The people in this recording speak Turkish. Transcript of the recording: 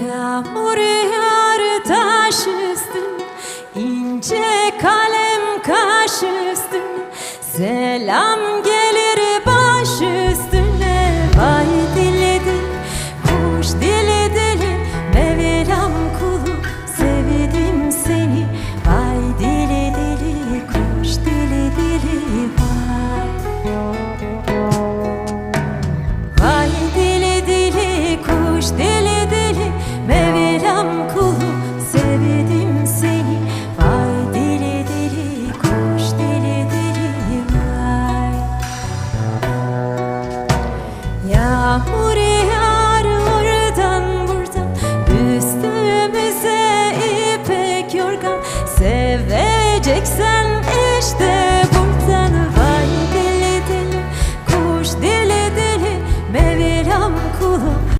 Yağmur yağar taş üstüne ince kalem kaş üstüne Selam Buraya oradan buradan Üstümüze ipek yorgan. Seveceksen